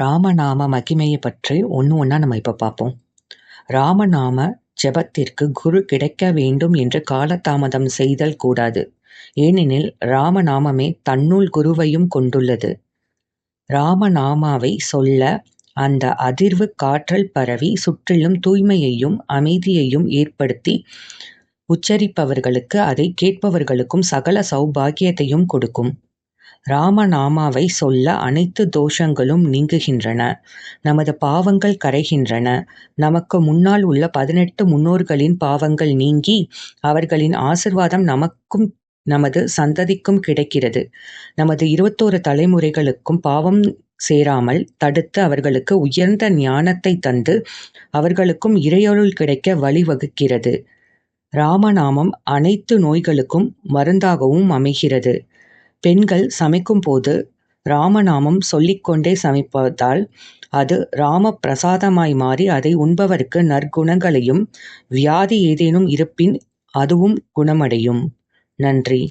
ராமநாம மகிமையைப் பற்றி ஒன்று ஒன்றா நம்ம இப்போ பார்ப்போம். ராமநாம ஜெபத்திற்கு குரு கிடைக்க வேண்டும் என்று காலதாமதம் செய்தல் கூடாது. ஏனெனில் ராமநாமமே தன்னுள் குருவையும் கொண்டுள்ளது. ராமநாமாவை சொல்ல அந்த அதிர்வு காற்றல் பரவி சுற்றிலும் தூய்மையையும் அமைதியையும் ஏற்படுத்தி உச்சரிப்பவர்களுக்கு அதை கேட்பவர்களுக்கும் சகல சௌபாகியத்தையும் கொடுக்கும். ராமநாமாவை சொல்ல அனைத்து தோஷங்களும் நீங்குகின்றன. நமது பாவங்கள் கரைகின்றன. நமக்கு முன்னால் உள்ள பதினெட்டு முன்னோர்களின் பாவங்கள் நீங்கி அவர்களின் ஆசிர்வாதம் நமக்கும் நமது சந்ததிக்கும் கிடைக்கிறது. நமது இருபத்தோரு தலைமுறைகளுக்கும் பாவம் சேராமல் தடுத்து அவர்களுக்கு உயர்ந்த ஞானத்தை தந்து அவர்களுக்கும் இறையொருள் கிடைக்க வழிவகுக்கிறது. ராமநாமம் அனைத்து நோய்களுக்கும் மருந்தாகவும் அமைகிறது. பெண்கள் சமைக்கும்போது ராமநாமம் சொல்லிக்கொண்டே சமைப்பதால் அது ராம பிரசாதமாய் மாறி அதை உண்பவருக்கு நற்குணங்களையும் வியாதி ஏதேனும் இருப்பின் அதுவும் குணமடையும். நன்றி.